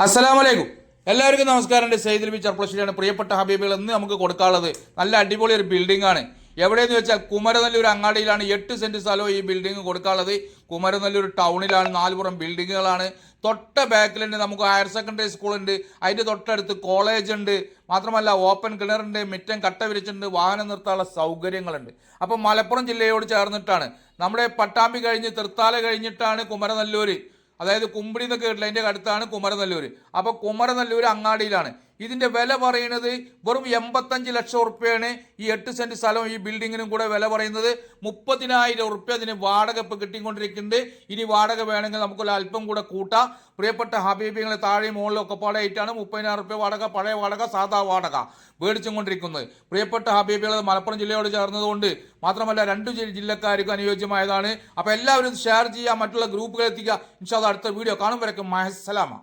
അസ്സലാമലൈക്കും. എല്ലാവർക്കും നമസ്കാരം. എന്റെ സെയ്ദ് നബി ചർപ്പളശ്ശേരിയാണ്. പ്രിയപ്പെട്ട ഹബീബുകൾ ഇന്ന് നമുക്ക് കൊടുക്കാനുള്ളത് നല്ല അടിപൊളി ഒരു ബിൽഡിംഗ് ആണ്. എവിടെയെന്ന് വെച്ചാൽ കുമരനല്ലൂർ അങ്ങാടിയിലാണ് എട്ട് സെന്റ് സ്ഥലവും ഈ ബിൽഡിംഗ് കൊടുക്കാനുള്ളത്. കുമരനല്ലൂർ ടൗണിലാണ് നാലുപുറം ബിൽഡിങ്ങുകളാണ് തൊട്ട ബാക്കിലുണ്ട് നമുക്ക് ഹയർ സെക്കൻഡറി സ്കൂളുണ്ട് അതിന്റെ തൊട്ടടുത്ത് കോളേജ് ഉണ്ട്. മാത്രമല്ല ഓപ്പൺ കിണറുണ്ട് മിറ്റം കട്ട വിരിച്ചിട്ടുണ്ട് വാഹനം നിർത്താനുള്ള സൗകര്യങ്ങളുണ്ട്. അപ്പോൾ മലപ്പുറം ജില്ലയോട് ചേർന്നിട്ടാണ്. നമ്മുടെ പട്ടാമ്പി കഴിഞ്ഞ് തൃത്താല കഴിഞ്ഞിട്ടാണ് കുമരനല്ലൂർ അതായത് കുമ്പിടി എന്നൊക്കെ കേട്ടില്ല അതിന്റെ അടുത്താണ് കുമരനല്ലൂർ അപ്പോൾ കുമരനല്ലൂർ അങ്ങാടിയിലാണ്. ഇതിന്റെ വില പറയുന്നത് വെറും എൺപത്തഞ്ച് ലക്ഷം ഉറുപ്പ്യാണ്. ഈ എട്ട് സെന്റ് സ്ഥലവും ഈ ബിൽഡിങ്ങിനും കൂടെ വില പറയുന്നത് മുപ്പതിനായിരം ഉറുപ്പ്യ അതിന് വാടക ഇപ്പോൾ കിട്ടിക്കൊണ്ടിരിക്കുന്നുണ്ട്. ഇനി വാടക വേണമെങ്കിൽ നമുക്കൊരു അല്പം കൂടെ കൂട്ടാം. പ്രിയപ്പെട്ട ഹബീബികളെ താഴെയും മുകളിലും ഒക്കെ പാടായിട്ടാണ് മുപ്പതിനായിരം ഉറുപ്പ്യ വാടക പഴയ വാടക സാധാ വാടക മേടിച്ചും കൊണ്ടിരിക്കുന്നത് പ്രിയപ്പെട്ട ഹബീബികൾ മലപ്പുറം ജില്ലയോട് ചേർന്നതുകൊണ്ട് മാത്രമല്ല രണ്ട് ജില്ലക്കാർക്കും അനുയോജ്യമായതാണ്. അപ്പോൾ എല്ലാവരും ഷെയർ ചെയ്യുക മറ്റുള്ള ഗ്രൂപ്പുകൾ എത്തിക്കുക. ഇൻഷാല്ല അടുത്ത വീഡിയോ കാണും. വരയ്ക്കും മഹസലാമ